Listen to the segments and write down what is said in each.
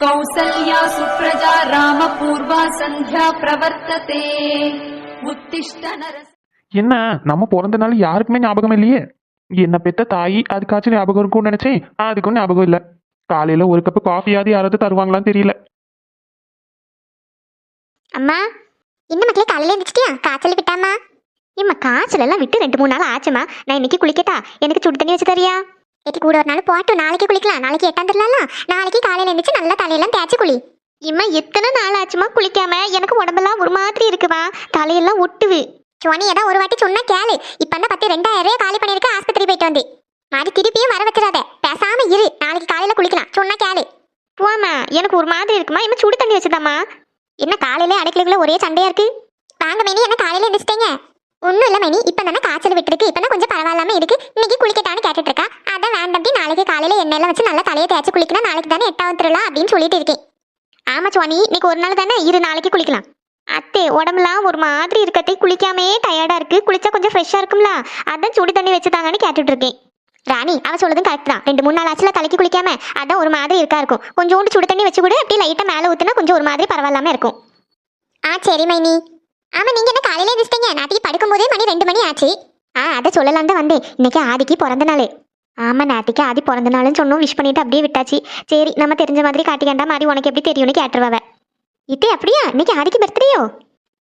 कौसल्या सुप्रजा रामपूर्वा सन्ध्या प्रवर्तते उत्तिष्ठ नरस என்ன நம்ம பிறந்த நாள் யாருக்குமே ஞாபகம் இல்லையே என்ன பெத்த தாயி அதுக்காச்சும் ஞாபகம் இருக்கும்னு நினைச்சேன் அதுக்கும் ஞாபகம் இல்லை காலையில ஒரு கப்பு காஃபியாவது யாராவது தருவாங்களான்னு தெரியல அம்மா என்ன மக்களே காலையில எழுந்திரிச்சிட்டியா காய்ச்சல் விட்டாமா ஏம்மா காய்ச்சல் எல்லாம் விட்டு ரெண்டு மூணு நாள் ஆச்சுமா நான் இன்னைக்கு குளிக்கட்டா எனக்கு சுடு தண்ணி வச்சு தரியா ஏட்டி கூட ஒரு நாள் போட்டும் நாளைக்கு குளிக்கலாம். நாளைக்கு எட்டாம் தெரியலாம் நாளைக்கு காலையில எழுந்திரிச்சு நல்லா தலையெல்லாம் தேய்ச்சி குளி. இம்மா எத்தனை நாள் ஆச்சுமா குளிக்காம? எனக்கு உடம்பெல்லாம் ஒரு மாதிரி இருக்குவா தலையெல்லாம் ஒட்டுவு சுவனி ஏதோ ஒரு வாட்டி சொன்னா கேளு. இப்ப தான் பத்து ரெண்டாயிரம் ரூபாய் காலி பண்ணிருக்க ஆஸ்பத்திரி போயிட்டு வந்து. மாதிரி திருப்பியும் வர வச்சிடாத. பேசாம இரு. நாளைக்கு காலையில குளிக்கலாம். சொன்னா கேளு. போமா எனக்கு ஒரு மாதிரி இருக்குமா? இம்மா சுடு தண்ணி வச்சுதாம்மா என்ன காலையில அடைக்கலுக்குள்ள ஒரே சண்டையா இருக்கு? வாங்க மேனி என்ன காலையில எந்திரிச்சிட்டீங்க? ஒன்றும் இல்லை மணி. இப்போ தானே காய்ச்சல் விட்டுருக்கு. இப்போ கொஞ்சம் பரவாயில்லாம இருக்கு. இன்னைக்கு குளிக்கட்டான்னு கேட்டுட்டு இருக்கா அதான் வேண்டாம் நாளைக்கு காலையில் எண்ணெயில வச்சு நல்லா தலையை தேய்ச்சி குளிக்கணும். நாளைக்கு தானே எட்டாவது திருவிழா அப்படின்னு சொல்லிட்டு இருக்கேன். ஆமா சுவாமி இன்னைக்கு ஒரு நாள் தானே இரு நாளைக்கு குளிக்கலாம். அத்தே உடம்புலாம் ஒரு மாதிரி இருக்கத்தே குளிக்காமே டயர்டாக இருக்கு. குளிச்சா கொஞ்சம் ஃப்ரெஷ்ஷாக இருக்கும்ல. அதான் சுடு தண்ணி வச்சுதாங்கன்னு கேட்டுட்டு இருக்கேன் ராணி அவ சொல்றதும் கரெக்ட் தான். ரெண்டு மூணு நாள் ஆச்சுல தலைக்கு குளிக்காம. அதான் ஒரு மாதிரி இருக்கா இருக்கும். கொஞ்சோண்டு சுடு தண்ணி வச்சு கூட அப்படியே லைட்டாக மேலே ஊத்துனா கொஞ்சம் ஒரு மாதிரி பரவாயில்லாம இருக்கும். ஆ சரி மைனி ஆமா நீங்க என்ன காலையில எழுந்திரிச்சிட்டீங்க நாளைக்கு படுக்கும்போதே மணி ரெண்டு மணி ஆச்சு. ஆ அதை சொல்லலாம் தான் வந்தேன். இன்னைக்கு ஆதிக்கு பிறந்த நாள். ஆமா நாத்திக்கு ஆதி பிறந்த நாள்னு சொன்னோம். விஷ் பண்ணிட்டு அப்படியே விட்டாச்சு. சரி நம்ம தெரிஞ்ச மாதிரி காட்டிக்கண்டா மாதிரி உனக்கு எப்படி தெரியும்னு கேட்டுருவாவ. இதே அப்படியா? இன்னைக்கு ஆதிக்கு பர்த்டேயோ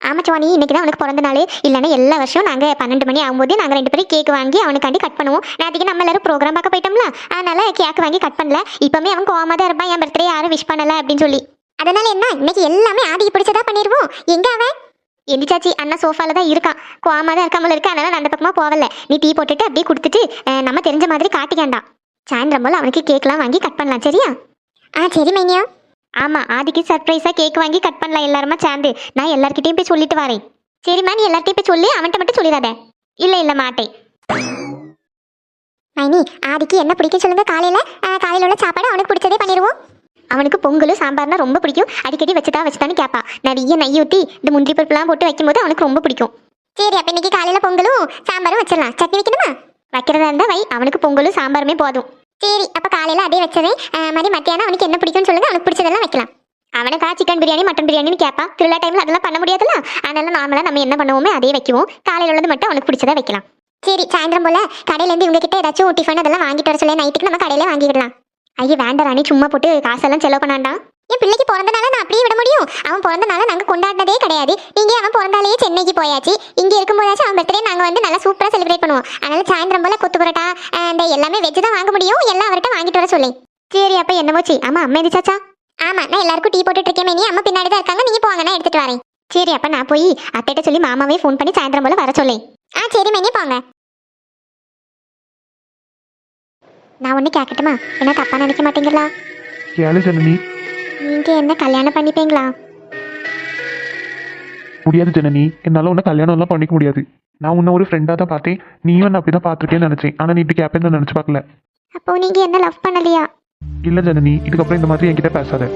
ஆமா சுவாணி இன்னைக்கு தான் அவனுக்கு பிறந்த நாள். இல்லைன்னா எல்லா வருஷம் நாங்கள் பன்னெண்டு மணி ஆகும்போது நாங்கள் ரெண்டு பேரும் கேக் வாங்கி அவனுக்காண்டி கட் பண்ணுவோம். நேற்றுக்கு நம்ம எல்லாரும் ப்ரோக்ராம் பார்க்க போயிட்டோம்ல. அதனால கேக் வாங்கி கட் பண்ணல. இப்பவுமே அவன் கோவமாக தான் இருப்பான். என் பர்த்டே யாரும் விஷ் பண்ணல அப்படின்னு சொல்லி. அதனால என்ன? இன்னைக்கு எல்லாமே ஆதிக்கு பிடிச்சதா பண்ணிடுவோம் எங்க அவன் எந்திரிச்சாச்சி. அண்ணா சோஃபால தான் இருக்கான். கோவமா தான் இருக்காமல் இருக்கு. அதனால நான் அந்த பக்கமா போகல நீ டீ போட்டுட்டு அப்படியே கொடுத்துட்டு நம்ம தெரிஞ்ச மாதிரி காட்டிக்காண்டாம் சாயந்தரம் போல அவனுக்கு கேக்லாம் வாங்கி கட் பண்ணலாம். சரியா? ஆ சரி மைனியா. ஆமா ஆதிக்கு சர்ப்ரைஸா கேக் வாங்கி கட் பண்ணலாம் எல்லாருமா சேர்ந்து. நான் எல்லார்கிட்டயும் போய் சொல்லிட்டு வரேன். சரிம்மா நீ எல்லார்கிட்டயும் போய் சொல்லி. அவன்கிட்ட மட்டும் சொல்லிடாத. இல்ல இல்ல மாட்டேன். மைனி ஆதிக்கு என்ன பிடிக்கும் சொல்லுங்க? காலையில காலையில உள்ள சாப்பாடு அவனுக்கு பிடிச்சதே பண்ணிடுவோம் அவனுக்கு பொங்கலும் சாம்பார்னா ரொம்ப பிடிக்கும். அடிக்கடி வச்சுதா வச்சுதான்னு கேட்பா நிறைய நெய் ஊற்றி இந்த முந்திரி பருப்புலாம் போட்டு வைக்கும்போது அவனுக்கு ரொம்ப பிடிக்கும். சரி அப்ப இன்னைக்கு காலையில பொங்கலும் சாம்பாரும் வச்சிடலாம். சட்னி வைக்கணுமா? வைக்கிறதா இருந்தா வை. அவனுக்கு பொங்கலும் சாம்பாருமே போதும். சரி அப்ப காலையில அதே வச்சதேன் மாதிரி மத்தியானம் அவனுக்கு என்ன பிடிக்கும்னு சொல்லுங்க. அவனுக்கு பிடிச்சதெல்லாம் வைக்கலாம். அவனுக்கா சிக்கன் பிரியாணி மட்டன் பிரியாணின்னு கேட்பா திருவிழா டைம்ல அதெல்லாம் பண்ண முடியாதுல்ல? அதனால நார்மலா நம்ம என்ன பண்ணுவோமே அதே வைக்குவோம். காலையில உள்ளது மட்டும் அவனுக்கு பிடிச்சதா வைக்கலாம். சரி சாயந்தரம் போல கடையில இருந்து இவங்க கிட்ட ஏதாச்சும் டிஃபன் அதெல்லாம் வாங்கிட்டு வர சொல்லி. நைட்டுக்கு நம்ம கடையில வாங்கிடலாம். ஐயோ வேண்டாம் ராணி சும்மா போட்டு காசெல்லாம் செலவு பண்ணாண்டா. என் பிள்ளைக்கு பிறந்தனால நான் அப்படியே விட முடியும். அவன் பிறந்தனால நாங்கள் கொண்டாடினதே கிடையாது. நீங்க அவன் பிறந்தாலேயே சென்னைக்கு போயாச்சு. இங்கே இருக்கும்போதாச்சும் அவன் பர்த்டே நாங்கள் வந்து நல்லா சூப்பராக செலிப்ரேட் பண்ணுவோம். அதனால சாயந்தரம் போல கொத்து பரோட்டா இந்த எல்லாமே வெஜ் தான் வாங்க முடியும். எல்லாம் அவர்கிட்ட வாங்கிட்டு வர சொல்லி. சரி அப்போ என்னமோச்சு ஆமாம் ஆமா அம்மா எதிச்சாச்சா ஆமா நான் எல்லாருக்கும் டீ போட்டுட்டு இருக்கேன் நீ அம்மா பின்னாடி தான் இருக்காங்க. நீங்கள் போங்க நான் எடுத்துட்டு வரேன். சரி அப்போ நான் போய் அத்தைகிட்ட சொல்லி மாமாவே ஃபோன் பண்ணி சாயந்தரம் போல வர சொல்லி. ஆ சரி மேனி போங்க. நான் ஒண்ணு கேட்கட்டுமா என்ன தப்பா நினைக்க மாட்டீங்களா? கேளு ஜனனி நீங்க என்ன கல்யாணம் பண்ணிப்பீங்களா? முடியாது ஜனனி. என்னால உன்னை கல்யாணம் எல்லாம் பண்ணிக்க முடியாது. நான் உன்னை ஒரு ஃப்ரெண்டாக தான் பார்த்தேன். நீயும் என்ன அப்படி தான் பார்த்துருக்கேன்னு நினச்சேன். ஆனால் நீ இப்படி கேப்பேன்னு நான் நினச்சி பார்க்கல. அப்போ நீங்க என்ன லவ் பண்ணலையா? இல்லை ஜனனி. இதுக்கப்புறம் இந்த மாதிரி என்கிட்ட பேசாத.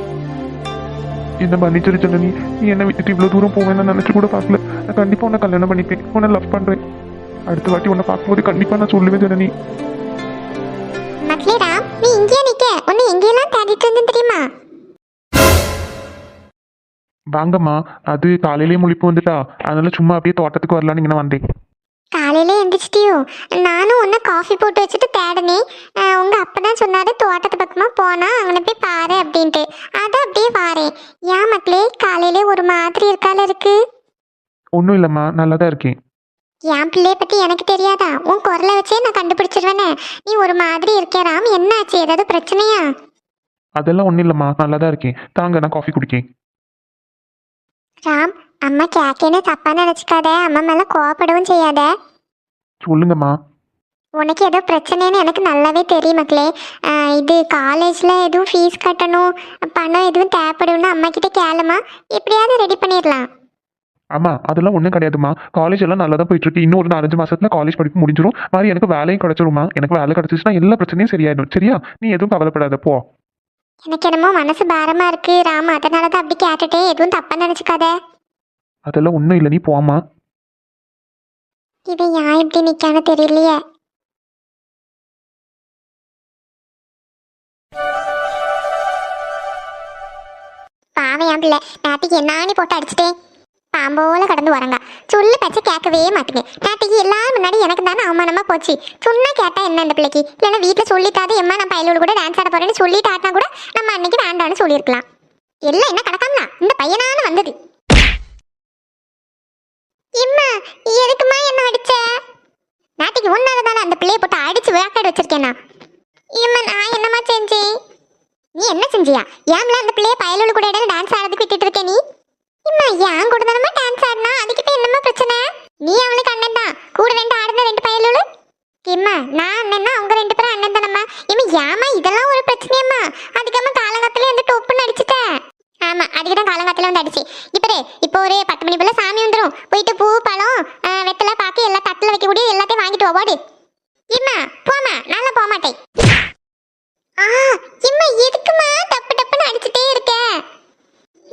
என்ன மன்னிச்சிரு ஜனனி. நீ என்னை விட்டுட்டு இவ்வளோ தூரம் போவேன்னு நினச்சி கூட பார்க்கல. நான் கண்டிப்பாக உன்னை கல்யாணம் பண்ணிப்பேன். உன்னை லவ் பண்ணுறேன் அடுத்த வாட்டி உன்னை பார்க்கும்போது கண்டிப்பாக நான் சொல்லுவேன் ஜனனி. மக்களே ராம் நீ இங்கே நிக்க. உன்னை எங்கெல்லாம் தேடிட்டு இருந்தேன் தெரியுமா? வாங்கம்மா அது காலையிலேயே முழிப்பு வந்துட்டா. அதனால சும்மா அப்படியே தோட்டத்துக்கு வரலான்னு இங்கே வந்தேன். காலையில எந்திரிச்சிட்டியோ? நானும் உன்னை காஃபி போட்டு வச்சுட்டு தேடினேன் அஹ், உங்க அப்பதான் சொன்னாரு தோட்டத்து பக்கமா போனா அங்கே போய் பாரு அப்படின்ட்டு. அதான் அப்படியே பாரேன் ஏன் மக்களே காலையிலே ஒரு மாதிரி இருக்கால இருக்கு. ஒன்றும் இல்லைம்மா நல்லா தான் இருக்கேன். என் பிள்ளைய பத்தி எனக்கு தெரியாதா? உன் குரலை வச்சே நான் கண்டுபிடிச்சிருவேனே. நீ ஒரு மாதிரி இருக்கே ராம். என்னாச்சு? ஏதாவது பிரச்சனையா? அதெல்லாம் ஒன்றும் இல்லைம்மா. நல்லா தான் இருக்கேன். தாங்க நான் காஃபி குடிக்கேன். ராம் அம்மா கேக்கேன்னு தப்பா நினைச்சுக்காத. அம்மா மேல கோவப்படவும் செய்யாத. சொல்லுங்கம்மா. உனக்கு ஏதோ பிரச்சனைன்னு எனக்கு நல்லாவே தெரியும் மக்களே. ஆஹ் இது காலேஜில் எதுவும் ஃபீஸ் கட்டணும் பணம் எதுவும் தேவைப்படும்னு அம்மா கிட்ட கேளுமா? எப்படியாவது ரெடி பண்ணிடலாம். ஆமா அதெல்லாம் ஒன்றும் கிடையாதும்மா. காலேஜ் எல்லாம் நல்லா தான் போயிட்டு இருக்கு இன்னும் ஒரு நாலஞ்சு மாசத்துல காலேஜ் படிப்பு முடிஞ்சிரும். மாதிரி எனக்கு வேலையும் கிடைச்சிருமா எனக்கு வேலை கிடைச்சிச்சுன்னா எல்லா பிரச்சனையும் சரியாயிடும். சரியா? நீ எதுவும் கவலைப்படாத போ. எனக்கு என்னமோ மனசு பாரமா இருக்கு. ராம் அதனால தான் அப்படி கேட்டுட்டேன். எதுவும் தப்பா நினைச்சுக்காத. அதெல்லாம் ஒன்றும் இல்லை. நீ போம்மா. இவன் ஏன் இப்படி நிக்கான்னு தெரியலையே. என் பிள்ளை. நேற்றுக்கு என்னானி போட்டு அடிச்சிட்டேன். பாம்போல கடந்து வரங்க சொல்லு பச்சை கேட்கவே மாட்டேங்க. நேற்றுக்கு எல்லாரும் முன்னாடி எனக்கு தானே அவமானமா போச்சு. சொன்னா கேட்டா என்ன இந்த பிள்ளைக்கு? இல்லைன்னா வீட்டில் சொல்லிட்டாது எம்மா நான் பையனோட கூட டான்ஸ் ஆட போறேன்னு சொல்லிட்டு கூட நம்ம அன்னைக்கு வேண்டாம்னு சொல்லியிருக்கலாம். எல்லாம் என்ன கிடக்காமலா இந்த பையனான வந்தது. எம்மா எதுக்குமா என்ன அடிச்ச? நேற்றுக்கு உன்னால தானே அந்த பிள்ளைய போட்டு அடிச்சு வேக்காடு வச்சிருக்கேனா இம்மா நான் என்னம்மா செஞ்சேன்? நீ என்ன செஞ்சியா? ஏம்ல அந்த பிள்ளைய பயலோடு கூட இடையில டான்ஸ் ஆடுறதுக்கு விட்டுட்டு இருக்க நீ? இம்மா ஏன் கூட தானமா டான்ஸ் ஆடினா? அதுக்கிட்ட என்னமா பிரச்சனை? நீ அவளுக்கு அண்ணன் தான். கூட ரெண்டு ஆடுன ரெண்டு பயலோடு இம்மா நான் அண்ணன்னா அவங்க ரெண்டு பேரும் அண்ணன் தானம்மா. இம்மா ஏமா இதெல்லாம் ஒரு பிரச்சனையம்மா. அதுக்கம்மா காலங்காத்துல வந்து டொப்புன்னு அடிச்சிட்டேன் ஆமா அதுக்கு தான் காலங்காத்துல வந்து அடிச்சு. இப்போ இப்போ ஒரு பத்து மணி போல சாமி வந்துடும் போயிட்டு பூ பழம் ஆ, வெத்தலை பாக்கு எல்லா தட்டில் வைக்கக்கூடிய எல்லாத்தையும் வாங்கிட்டு வா ஓடு. இம்மா போமா நல்லா போக மாட்டேன் ஆ இம்மா எதுக்குமா டப்பு டப்புன்னு அடிச்சுட்டே இருக்க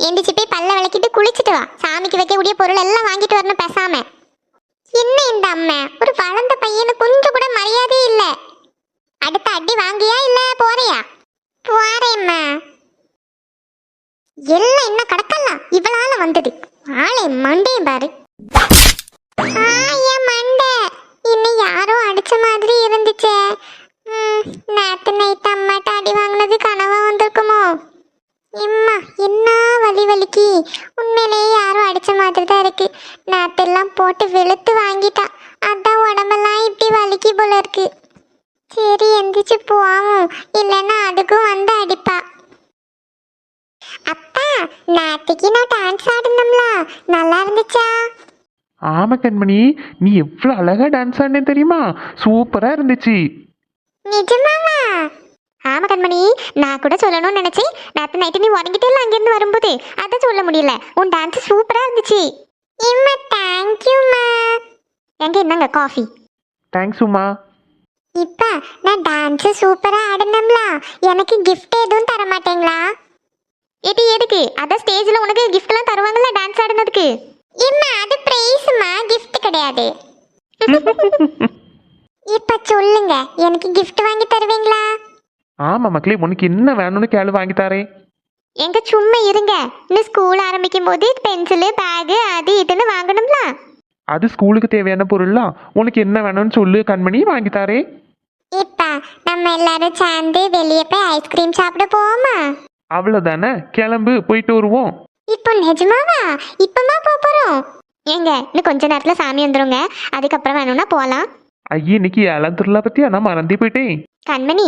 எந்திரிச்சு போய் பல்ல விளக்கிட்டு குளிச்சுட்டு வா. சாமிக்கு வைக்கக்கூடிய பொருள் எல்லாம் வாங்கிட்டு வரணும் பேசாம. என்ன இந்த அம்மா? ஒரு வளர்ந்த பையனு கொஞ்சம் கூட மரியாதையே இல்ல. அடுத்த அடி வாங்கியா இல்ல போறியா? போறேம்மா எல்லாம் என்ன கடக்கலாம் இவளால வந்தது. ஆளே மண்டையும் பாரு. ஆ, மண்டை. இன்னும் யாரோ அடிச்ச மாதிரி இருந்துச்சே. நேத்து நைட் அம்மாட்ட அடி வாங்கினது கனவா வந்திருக்குமோ எம்மா என்ன வலி வலிக்கு உண்மையிலேயே யாரோ அடிச்ச மாதிரி தான் இருக்கு நேத்தெல்லாம் போட்டு வெளுத்து வாங்கிட்டா. அதான் உடம்பெல்லாம் இப்படி வலிக்கு போல இருக்கு. சரி எந்திரிச்சு போவோம். இல்லைன்னா அதுக்கும் வந்து அடிப்பா. அப்பா நேற்றுக்கு நான் டான்ஸ் ஆடினோம்ல. நல்லா இருந்துச்சா? ஆமா கண்மணி நீ எவ்வளோ அழகா டான்ஸ் ஆடினே தெரியுமா? சூப்பரா இருந்துச்சு. நிஜமாவா? ஆமா கண்மணி நான் கூட சொல்லணும்னு நினைச்சேன். நேற்று நைட்டு நீ உறங்கிட்டே அங்கிருந்து வரும்போது. அதை சொல்ல முடியல. உன் டான்ஸ் சூப்பரா இருந்துச்சு. இம்மா தேங்க்யூம்மா எங்க என்னங்க காஃபி தேங்க்ஸ் உமா. இப்ப நான் டான்ஸ் சூப்பரா ஆடினோம்ல. எனக்கு கிஃப்ட் எதுவும் தர மாட்டீங்களா எது எதுக்கு? அதான் ஸ்டேஜ்ல உனக்கு கிஃப்ட்லாம் தருவாங்கல்ல டான்ஸ் ஆடினதுக்கு? இம்மா அது பிரைஸ்மா கிஃப்ட் கிடையாது. இப்ப சொல்லுங்க எனக்கு gift வாங்கி தருவீங்களா? ஆமா மக்களே உனக்கு என்ன வேணும்னு கேளு வாங்கி தரேன். எங்க சும்மா இருங்க. இன்னும் ஸ்கூல் ஆரம்பிக்கும் போது பென்சிலு பேகு அது இதுன்னு வாங்கணும்ல? அது ஸ்கூலுக்கு தேவையான பொருள்லாம் உனக்கு என்ன வேணும்னு சொல்லு கண்மணி. வாங்கி தரேன். இப்ப நம்ம எல்லாரும் சேர்ந்து வெளியே போய் ஐஸ்கிரீம் சாப்பிட போவோமா? அவ்வளோதானே கிளம்பு போயிட்டு வருவோம். இப்போ நிஜமாவா? இப்பமா போக போறோம். ஏங்க இன்னும் கொஞ்ச நேரத்துல சாமி வந்துருங்க. அதுக்கப்புறம் வேணும்னா போலாம். ஐயே இன்னைக்கு ஏழாம் திருவிழா பத்தி நான் மறந்தே போயிட்டேன். கண்மணி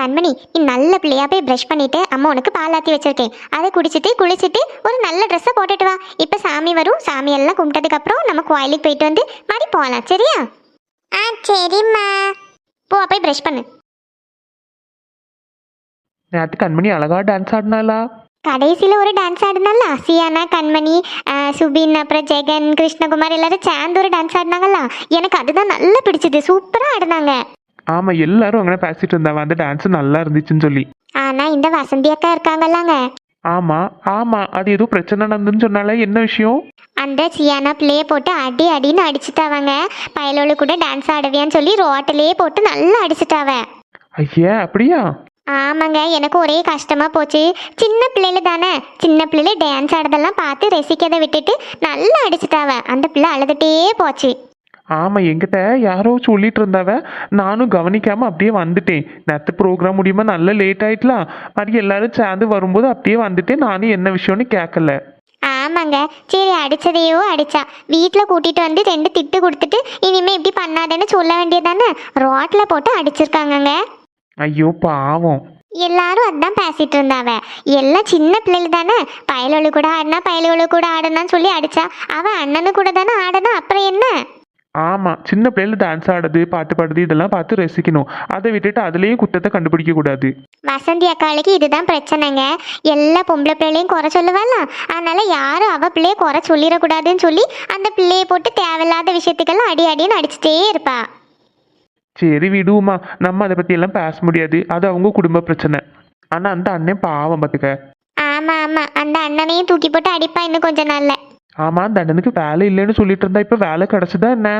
கண்மணி நீ நல்ல பிள்ளையா போய் ப்ரஷ் பண்ணிட்டு அம்மா உனக்கு பால் ஆத்தி வச்சிருக்கேன். அதை குடிச்சிட்டு குளிச்சிட்டு ஒரு நல்ல ட்ரெஸ்ஸை போட்டுட்டு வா. இப்போ சாமி வரும். சாமி எல்லாம் கும்பிட்டதுக்கு அப்புறம் நம்ம கோயிலுக்கு போயிட்டு வந்து மறுபடி போகலாம். சரியா? ஆ சரிம்மா. போ போய் ப்ரஷ் பண்ணு. நேற்று கண்மணி அழகா டான்ஸ் ஆடினாளா? கடைசியில் ஒரு டான்ஸ் ஆடினால சியானா கண்மணி சுபின் அப்புறம் ஜெகன் கிருஷ்ணகுமார் எல்லாரும் சேர்ந்து ஒரு டான்ஸ் ஆடினாங்கல்ல எனக்கு அதுதான் நல்லா பிடிச்சது. சூப்பராக ஆடினாங்க. ஆமா எல்லாரும் அங்கே பேசிட்டு இருந்தாவ அந்த டான்ஸ் நல்லா இருந்துச்சுன்னு சொல்லி. ஆனால் இந்த வசந்தி அக்கா இருக்காங்கல்லாங்க. ஆமா ஆமா. அது ஏதோ பிரச்சனை நடந்துன்னு சொன்னால என்ன விஷயம்? அந்த சியானா பிள்ளைய போட்டு அடி அடின்னு அடிச்சுட்டாவங்க. பயலோடு கூட டான்ஸ் ஆடுவியான்னு சொல்லி ரோட்டிலேயே போட்டு நல்லா அடிச்சுட்டாவ. ஐயா அப்படியா? ஆமாங்க எனக்கு ஒரே கஷ்டமா போச்சு. சின்ன பிள்ளைல தானே. சின்ன பிள்ளைல டான்ஸ் ஆடுறதெல்லாம் பார்த்து ரசிக்கதை விட்டுட்டு நல்லா அடிச்சுட்டாவ. அந்த பிள்ளை அழுதுட்டே போச்சு. ஆமா என்கிட்ட யாரோ சொல்லிட்டு இருந்தாவ. நானும் கவனிக்காம அப்படியே வந்துட்டேன். நேற்று ப்ரோக்ராம் முடியுமா நல்ல லேட் ஆயிட்டலாம். மாதிரி எல்லாரும் சேர்ந்து வரும்போது அப்படியே வந்துட்டேன். நானும் என்ன விஷயம்னு கேட்கல ஆமாங்க. சரி அடிச்சதையோ அடிச்சா. வீட்டில் கூட்டிட்டு வந்து ரெண்டு திட்டு கொடுத்துட்டு இனிமே இப்படி பண்ணாதேன்னு சொல்ல வேண்டியதானே ரோட்டில் போட்டு அடிச்சிருக்காங்கங்க. ஐயோ பாவம். எல்லாரும் அதான் பேசிட்டு இருந்தாவ. எல்லாம் சின்ன பிள்ளைகள் தானே பயலோಳು கூட ஆடினா பயலோಳು கூட ஆடனான்னு சொல்லி அடிச்சா. அவ அண்ணனு கூட தானே ஆடனா அப்புறம் என்ன? ஆமா சின்ன பிள்ளைல டான்ஸ் ஆடுறது பாட்டு பாடுறது இதெல்லாம் பார்த்து ரசிக்கணும். அதை விட்டுட்டு அதுலயே குத்தத்தை கண்டுபிடிக்க கூடாது. வசந்தி அக்காளுக்கு இதுதான் பிரச்சனைங்க. எல்லா பொம்பளை பிள்ளையும் குறை சொல்லுவாளா. அதனால யாரும் அவ பிள்ளைய குறை சொல்லிடக்கூடாதுன்னு சொல்லி அந்த பிள்ளைய போட்டு தேவையில்லாத விஷயத்துக்கெல்லாம் அடி அடின்னு அடிச்சுட்டே இருப்பா. சரி விடுவோமா நம்ம அதை பத்தி எல்லாம் பேச முடியாது. அது அவங்க குடும்ப பிரச்சனை. ஆனா அந்த அண்ணன் பாவம் பார்த்துக்க. ஆமா ஆமா. அந்த அண்ணனையும் தூக்கி போட்டு அடிப்பா இன்னும் கொஞ்ச நாள்ல. ஆமா அந்த அண்ணனுக்கு வேலை இல்லைன்னு சொல்லிட்டு இருந்தா இப்ப வேலை கிடைச்சதா என்ன?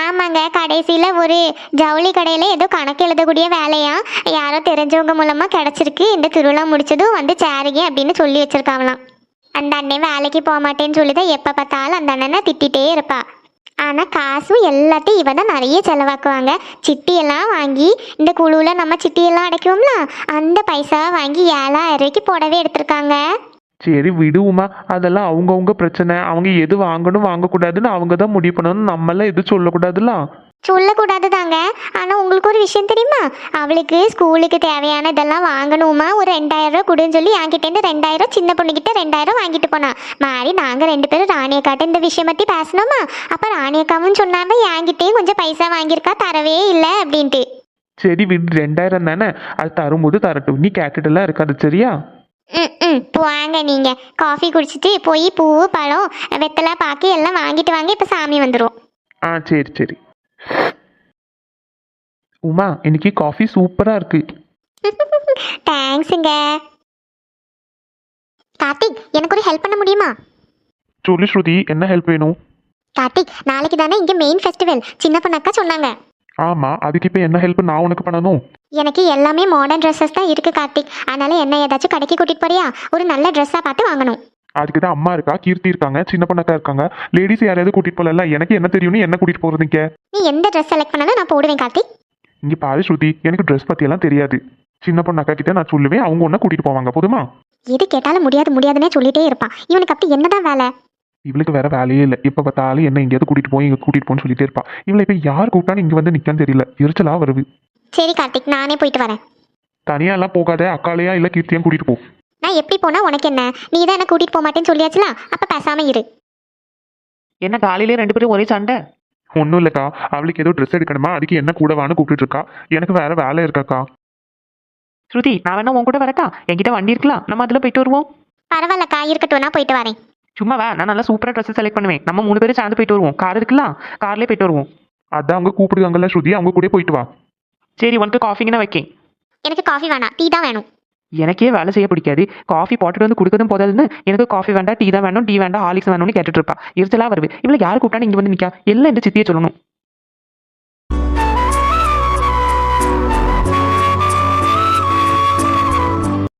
ஆமாங்க கடைசியில் ஒரு ஜவுளி கடையில் ஏதோ கணக்கு எழுதக்கூடிய வேலையா? யாரோ தெரிஞ்சவங்க மூலமாக கிடச்சிருக்கு. இந்த திருவிழா முடிச்சதும் வந்து சேருங்க அப்படின்னு சொல்லி வச்சிருக்காங்களாம். அந்த அண்ணன் வேலைக்கு போக மாட்டேன்னு சொல்லி தான் எப்போ பார்த்தாலும் அந்த அண்ணனை திட்டிகிட்டே இருப்பா. ஆனால் காசும் எல்லாத்தையும் இவ தான் நிறைய செலவாக்குவாங்க. சிட்டியெல்லாம் வாங்கி இந்த குழுவில் நம்ம சிட்டியெல்லாம் அடைக்குவோம்ல அந்த பைசா வாங்கி ஏழாயிரம் ரூபாய்க்கு புடவை எடுத்திருக்காங்க. சரி விடுவோமா? அதெல்லாம் அவங்கவுங்க பிரச்சனை. அவங்க எது வாங்கணும் வாங்கக்கூடாதுன்னு அவங்க தான் முடிவு பண்ணணும் நம்மளாம் எதுவும் சொல்லக்கூடாதுல்ல? சொல்லக்கூடாது தாங்க ஆனால் உங்களுக்கு ஒரு விஷயம் தெரியுமா? அவளுக்கு ஸ்கூலுக்கு தேவையான இதெல்லாம் வாங்கணுமா? ஒரு ரெண்டாயிரம் ரூபா கொடுன்னு சொல்லி என்கிட்டேருந்து ரெண்டாயிரம் சின்ன பொண்ணுக்கிட்ட ரெண்டாயிரம் வாங்கிட்டு போனா. மாறி நாங்கள் ரெண்டு பேரும் ராணியக்காட்ட இந்த விஷயம் பற்றி பேசணுமா அப்போ ராணியக்காவும் சொன்னாங்க என்கிட்டயும் கொஞ்சம் பைசா வாங்கியிருக்கா தரவே இல்லை அப்படின்ட்டு. சரி விடு. ரெண்டாயிரம் தானே? அது தரும்போது தரட்டும். நீ கேட்டுட்டுலாம் இருக்காது சரியா? ம் ம். வாங்க நீங்கள் காஃபி குடிச்சிட்டு போய் பூ பழம் வெத்தலை பாக்கு எல்லாம் வாங்கிட்டு வாங்க. இப்போ சாமி வந்துடும் ஆ சரி சரி. உமா இன்னைக்கு காஃபி சூப்பராக இருக்கு. தேங்க்ஸுங்க. கார்த்திக் எனக்கு ஒரு ஹெல்ப் பண்ண முடியுமா? சொல்லு ஸ்ருதி என்ன ஹெல்ப் வேணும்? கார்த்திக் நாளைக்கு தானே இங்கே மெயின் ஃபெஸ்டிவல் சின்ன பொண்ணக்கா சொன்னாங்க. ஆமாம் அதுக்கு இப்போ என்ன ஹெல்ப் நான் உனக்கு பண்ணணும்? எனக்கு எல்லாமே மாடர்ன் ட்ரெஸ்ஸஸ் தான் இருக்கு கார்த்திக். அதனால என்ன ஏதாச்சும் கடைக்கு கூட்டிட்டு போறியா? ஒரு நல்ல ட்ரெஸ்ஸாக பார்த்து வாங்கணும். அதுக்கு தான் அம்மா இருக்கா கீர்த்தி இருக்காங்க சின்ன பொண்ணக்கா இருக்காங்க. லேடிஸ் யாரையாவது கூட்டிட்டு போகல எனக்கு என்ன தெரியும்னு என்ன கூட்டிட்டு போறதுங்க நீ எந்த ட்ரெஸ் செலக்ட் பண்ணாலும் நான் போடுவேன் கார்த்திக். இங்க பாரு ஸ்ருதி எனக்கு ட்ரெஸ் பத்தியெல்லாம் தெரியாது. சின்ன பொண்ணக்கா கிட்ட நான் சொல்லுவேன் அவங்க ஒன்ன கூட்டிட்டு போவாங்க போதுமா? எது கேட்டாலும் முடியாது முடியாதுன்னே சொல்லிட்டே இருப்பான். இவனுக்கு அப்படி என்னதான் வேலை? இவளுக்கு வேற வேலையே இல்லை. எப்ப பார்த்தாலும் என்ன எங்கேயாவது கூட்டிட்டு போய் இங்க கூட்டிட்டு போன்னு சொல்லிட்டே இருப்பா. இவளை இப்ப யார் கூப்பிட்டாலும் இங்க வந்து நிக்கான்னு தெரியல. எரிச்சலா வருது. சரி கார்த்திக் நானே போயிட்டு வரேன். தனியா எல்லாம் போகாத. அக்காலையா இல்ல கீர்த்தியா கூட்டிட்டு போ. நான் எப்படி போனா உனக்கு என்ன? நீ தான் என்ன கூட்டிட்டு போக மாட்டேன்னு சொல்லியாச்சுல? அப்ப பேசாம இரு. என்ன காலையிலே ரெண்டு பேரும் ஒரே சண்டை? ஒன்றும் இல்லக்கா. அவளுக்கு ஏதோ ட்ரெஸ் எடுக்கணுமா? அதுக்கு என்ன கூட வான்னு கூப்பிட்டு இருக்கா. எனக்கு வேற வேலை இருக்காக்கா. ஸ்ருதி நான் வேணா உன் கூட வரட்டா? என்கிட்ட வண்டி இருக்கலாம். நம்ம அதில் போயிட்டு வருவோம். பரவாயில்லக்கா இருக்கட்டும். நான் போயிட்டு வரேன். சும்மா வா நான் நல்லா சூப்பராக ட்ரெஸ் செலக்ட் பண்ணுவேன். நம்ம மூணு பேரும் சேர்ந்து போயிட்டு வருவோம். கார் இருக்கலாம் கார்லேயே போயிட்டு வருவோம். அதான் அவங்க கூப்பிடுவாங்கல்ல ஸ்ருதி. அவங்க கூட போயிட்டு வா. சரி உனக்கு காஃபிங்கன்னு வைக்கேன். எனக்கு காஃபி வேணாம். டீ தான் வேணும். எனக்கே வேலை செய்ய பிடிக்காது. காஃபி போட்டுட்டு வந்து கொடுக்கறதும் போதாதுன்னு எனக்கு காஃபி வேண்டாம் டீ தான் வேணும் டீ வேண்டாம் ஹாலிக்ஸ் வேணும்னு கேட்டுட்டு இருப்பா. எரிச்சலாக வருது. இவ்வளோ யார் கூப்பிட்டாலும் இங்கே வந்து நிற்கா எல்லாம் இந்த சித்தியை சொல்லணும்.